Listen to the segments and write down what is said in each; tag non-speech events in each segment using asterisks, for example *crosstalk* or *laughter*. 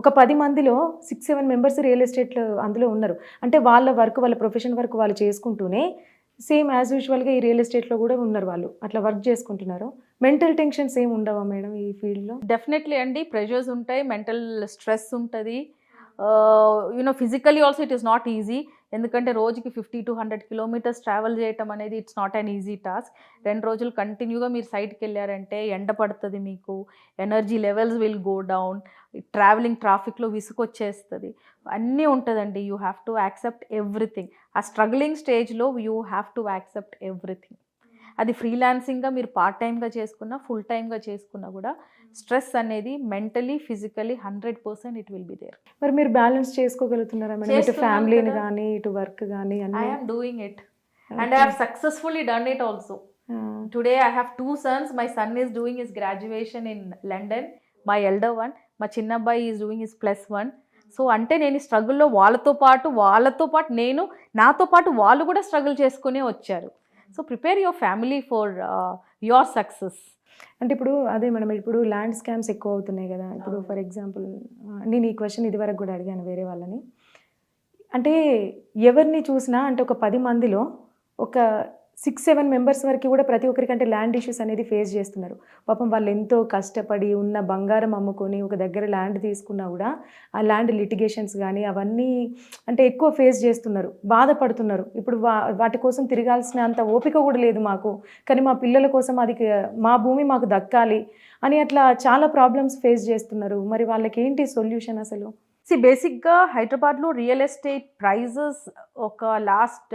ఒక పది మందిలో సిక్స్ సెవెన్ మెంబర్స్ రియల్ ఎస్టేట్లో అందులో ఉన్నారు. అంటే వాళ్ళ వర్క్ వాళ్ళ ప్రొఫెషన్ వర్క్ వాళ్ళు చేసుకుంటూనే సేమ్ యాజ్ యూజువల్గా ఈ రియల్ ఎస్టేట్లో కూడా ఉన్నారు వాళ్ళు. అట్లా వర్క్ చేసుకుంటున్నారు. మెంటల్ టెన్షన్స్ ఏమి ఉండవా మేడం ఈ ఫీల్డ్లో డెఫినెట్లీ అండి. ప్రెషర్స్ ఉంటాయి మెంటల్ స్ట్రెస్ ఉంటుంది. You know physically also it is not easy ఎందుకంటే రోజుకి fifty to hundred kilometres travel చేయటం అనేది it's not an easy task రెండు రోజులు కంటిన్యూగా మీరు సైట్కి వెళ్ళారంటే ఎండ పడుతుంది మీకు energy levels will go down travelling ట్రాఫిక్లో విసుకొచ్చేస్తుంది అన్నీ ఉంటుందండి. You have to accept everything. ఆ స్ట్రగ్లింగ్ స్టేజ్లో you have to accept everything. అది ఫ్రీలాన్సింగ్గా మీరు పార్ట్ టైమ్గా చేసుకున్నా ఫుల్ టైమ్గా చేసుకున్నా కూడా స్ట్రెస్ అనేది mentally physically hundred percent it will be there మరి మీరు బ్యాలెన్స్ చేసుకోగలుగుతున్నారా మేడం? ఇటు ఫ్యామిలీని. కానీ ఇటు వర్క్ కానీ ఐ అన్ని am doing it and I have successfully done it also today I have two sons my son is doing his graduation in London my elder one మా చిన్న అబ్బాయి is doing his plus one so అంటే నేను స్ట్రగుల్లో వాళ్ళతో పాటు వాళ్ళతో పాటు నేను నాతో పాటు వాళ్ళు కూడా స్ట్రగుల్ చేసుకునే వచ్చారు. So prepare your family for your success అంటే ఇప్పుడు అదే మేడం ఇప్పుడు ల్యాండ్ స్కామ్స్ ఎక్కువ అవుతున్నాయి కదా. ఇప్పుడు ఫర్ ఎగ్జాంపుల్ నేను ఈ క్వశ్చన్ ఇదివరకు కూడా అడిగాను వేరే వాళ్ళని. అంటే ఎవరిని చూసినా అంటే ఒక పది మందిలో ఒక సిక్స్ సెవెన్ మెంబర్స్ వరకు కూడా ప్రతి ఒక్కరికంటే ల్యాండ్ ఇష్యూస్ అనేది ఫేస్ చేస్తున్నారు. పాపం వాళ్ళు ఎంతో కష్టపడి ఉన్న బంగారం అమ్ముకొని ఒక దగ్గర ల్యాండ్ తీసుకున్నా కూడా ఆ ల్యాండ్ లిటిగేషన్స్ కానీ అవన్నీ అంటే ఎక్కువ ఫేస్ చేస్తున్నారు. బాధపడుతున్నారు. ఇప్పుడు వా వాటి కోసం తిరగాల్సిన అంత ఓపిక కూడా లేదు మాకు. కానీ మా పిల్లల కోసం అది మా భూమి మాకు దక్కాలి అని అట్లా చాలా ప్రాబ్లమ్స్ ఫేస్ చేస్తున్నారు. మరి వాళ్ళకి ఏంటి సొల్యూషన్ అసలు? సి బేసిక్గా హైదరాబాద్లో రియల్ ఎస్టేట్ ప్రైజెస్ ఒక లాస్ట్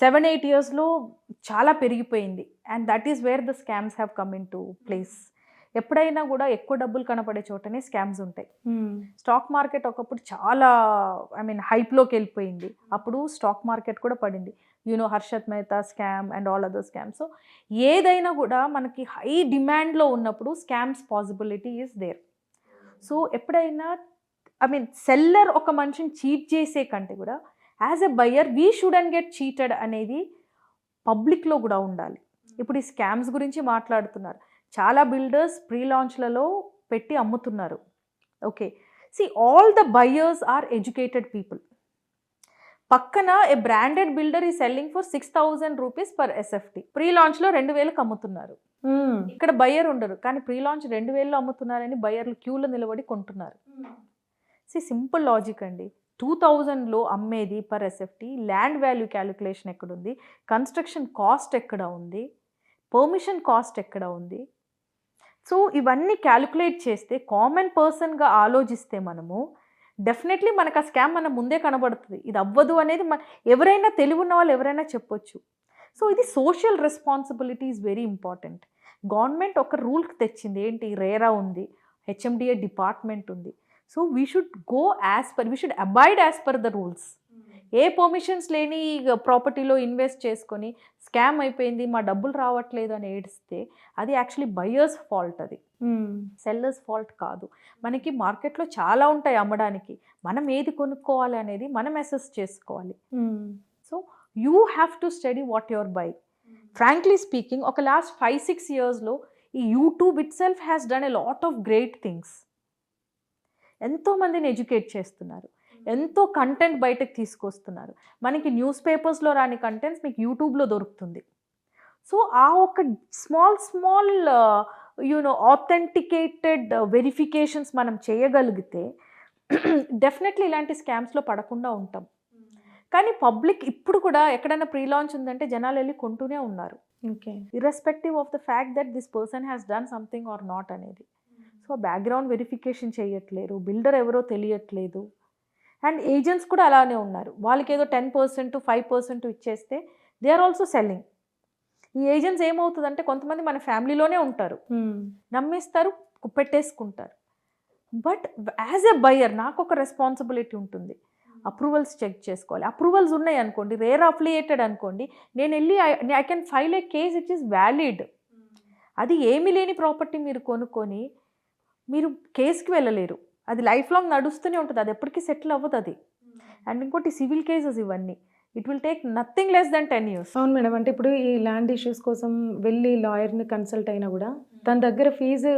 సెవెన్ ఎయిట్ ఇయర్స్లో చాలా పెరిగిపోయింది. And that is where the scams have come into place ఎప్పుడైనా కూడా ఎక్కువ డబ్బులు కనపడే చోటనే స్కామ్స్ ఉంటాయి. స్టాక్ మార్కెట్ ఒకప్పుడు చాలా ఐ మీన్ హైప్లోకి వెళ్ళిపోయింది. అప్పుడు స్టాక్ మార్కెట్ కూడా పడింది. You know Harshad Mehta scam and all other scams so ఏదైనా కూడా మనకి హై డిమాండ్లో ఉన్నప్పుడు scams possibility is there so ఎప్పుడైనా ఐ మీన్ సెల్లర్ ఒక మనిషిని చీట్ చేసే కంటే కూడా as a buyer we should and get cheated అనేది పబ్లిక్లో కూడా ఉండాలి. ఇప్పుడు ఈ స్కామ్స్ గురించి మాట్లాడుతున్నారు. చాలా బిల్డర్స్ ప్రీ లాంచ్లలో పెట్టి అమ్ముతున్నారు. Okay see all the buyers are educated people పక్కన ఏ బ్రాండెడ్ బిల్డర్ ఈ selling for six thousand rupees per SFT pre లాంచ్లో రెండు వేలకు అమ్ముతున్నారు. ఇక్కడ బయ్యర్ ఉండరు. కానీ ప్రీ లాంచ్ రెండు వేలలో అమ్ముతున్నారని బయ్యర్లు క్యూలో నిలబడి కొంటున్నారు. సి సింపుల్ లాజిక్ అండి. టూ థౌజండ్లో అమ్మేది per SFT land value calculation ఎక్కడుంది? కన్స్ట్రక్షన్ కాస్ట్ ఎక్కడ ఉంది? పర్మిషన్ కాస్ట్ ఎక్కడ ఉంది? సో ఇవన్నీ క్యాలిక్యులేట్ చేస్తే కామన్ పర్సన్గా ఆలోచిస్తే మనము డెఫినెట్లీ మనకు ఆ స్కామ్ మన ముందే కనబడుతుంది. ఇది అవ్వదు అనేది మన ఎవరైనా తెలివి ఉన్న వాళ్ళు ఎవరైనా చెప్పొచ్చు. సో ఇది social responsibility is very important. Government ఒక రూల్కి తెచ్చింది ఏంటి? రేరా ఉంది. హెచ్ఎండిఏ డిపార్ట్మెంట్ ఉంది. So we should go as per we should avoid as per the rules A permissions లేని ప్రాపర్టీలో ఇన్వెస్ట్ చేసుకొని స్కామ్ అయిపోయింది మా డబ్బులు రావట్లేదు అని ఏడిస్తే అది యాక్చువల్లీ బయర్స్ ఫాల్ట్ అది. సెల్లర్స్ ఫాల్ట్ కాదు. మనకి మార్కెట్లో చాలా ఉంటాయి అమ్మడానికి. మనం ఏది కొనుక్కోవాలి అనేది మనం అసెస్ చేసుకోవాలి. So you have to study what your buy frankly speaking ఒక లాస్ట్ ఫైవ్ సిక్స్ ఇయర్స్లో ఈ YouTube itself has done a lot of great things ఎంతోమందిని ఎడ్యుకేట్ చేస్తున్నారు. ఎంతో కంటెంట్ బయటకు తీసుకొస్తున్నారు. మనకి న్యూస్ పేపర్స్లో రాని కంటెంట్స్ మీకు యూట్యూబ్లో దొరుకుతుంది. సో ఆ ఒక small small you know authenticated verifications మనం చేయగలిగితే *clears throat* డెఫినెట్లీ ఇలాంటి స్కామ్స్లో పడకుండా ఉంటాం. కానీ పబ్లిక్ ఇప్పుడు కూడా ఎక్కడైనా ప్రీ లాంచ్ ఉందంటే జనాలు వెళ్ళి కొంటూనే ఉన్నారు. Irrespective of the fact that this person has done something or not అనేది. సో బ్యాక్గ్రౌండ్ వెరిఫికేషన్ చేయట్లేరు బిల్డర్ ఎవరో తెలియట్లేదు. అండ్ ఏజెంట్స్ కూడా అలానే ఉన్నారు. వాళ్ళకి ఏదో టెన్ పర్సెంట్ ఫైవ్ పర్సెంట్ ఇచ్చేస్తే దే ఆర్ ఆల్సో సెల్లింగ్. ఈ ఏజెంట్స్ ఏమవుతుందంటే కొంతమంది మన ఫ్యామిలీలోనే ఉంటారు. నమ్మేస్తారు పెట్టేసుకుంటారు బట్ యాజ్ ఎ బయ్యర్ నాకు ఒక రెస్పాన్సిబిలిటీ ఉంటుంది. అప్రూవల్స్ చెక్ చేసుకోవాలి. అప్రూవల్స్ ఉన్నాయి అనుకోండి రేర్ అఫిలియేటెడ్ అనుకోండి నేను వెళ్ళి I can file a case it is valid. అది ఏమీ లేని ప్రాపర్టీ మీరు కొనుక్కొని మీరు కేసుకి వెళ్ళలేరు. అది లైఫ్ లాంగ్ నడుస్తూనే ఉంటుంది. అది ఎప్పటికీ సెటిల్ అవ్వదు అది. అండ్ ఇంకోటి సివిల్ కేసెస్ ఇవన్నీ. It will take nothing less than ten years. అవును మేడం. అంటే ఇప్పుడు ఈ ల్యాండ్ ఇష్యూస్ కోసం వెళ్ళి లాయర్ని కన్సల్ట్ అయినా కూడా తన దగ్గర ఫీజు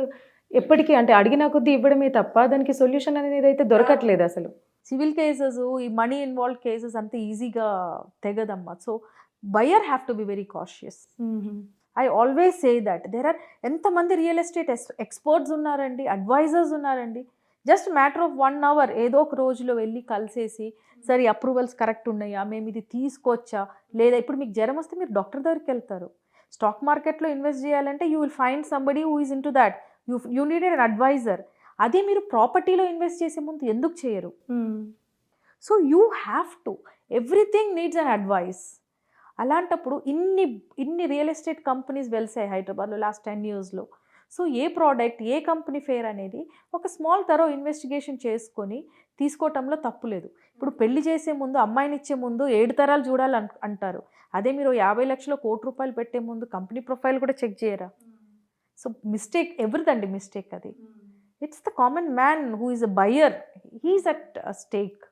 ఎప్పటికీ అంటే అడిగిన కొద్దీ ఇవ్వడమే తప్ప దానికి సొల్యూషన్ అనేది అయితే దొరకట్లేదు అసలు. సివిల్ కేసెస్ ఈ మనీ ఇన్వాల్వ్ కేసెస్ అంత ఈజీగా తెగదమ్మా. So buyer have to be very cautious. I always say that. There are ఎంతమంది రియల్ ఎస్టేట్ ఎక్స్పర్ట్స్ ఉన్నారండి అడ్వైజర్స్ ఉన్నారండి. Just matter of one hour ఏదో ఒక రోజులో వెళ్ళి కలిసేసి సరే అప్రూవల్స్ కరెక్ట్ ఉన్నాయా మేము ఇది తీసుకోవచ్చా లేదా ఇప్పుడు మీకు జ్వరం వస్తే మీరు డాక్టర్ దగ్గరికి వెళ్తారు. స్టాక్ మార్కెట్లో ఇన్వెస్ట్ చేయాలంటే you will find somebody who is into that. You you need an advisor. అదే మీరు ప్రాపర్టీలో ఇన్వెస్ట్ చేసే ముందు ఎందుకు చేయరు? So you have to everything needs an advice. అలాంటప్పుడు ఇన్ని ఇన్ని రియల్ ఎస్టేట్ కంపెనీస్ వెలిసాయి హైదరాబాద్లో లాస్ట్ టెన్ ఇయర్స్లో సో ఏ ప్రోడక్ట్ ఏ కంపెనీ ఫేర్ అనేది ఒక స్మాల్ తరో ఇన్వెస్టిగేషన్ చేసుకొని తీసుకోవటంలో తప్పు లేదు. ఇప్పుడు పెళ్ళి చేసే ముందు అమ్మాయిని ఇచ్చే ముందు ఏడు తరాలు చూడాలి అంటారు. అదే మీరు యాభై లక్షల కోటి రూపాయలు పెట్టే ముందు కంపెనీ ప్రొఫైల్ కూడా చెక్ చేయరా? సో మిస్టేక్ ఎవరిదండి మిస్టేక్ అది? It's the common man who is a buyer. He is at stake.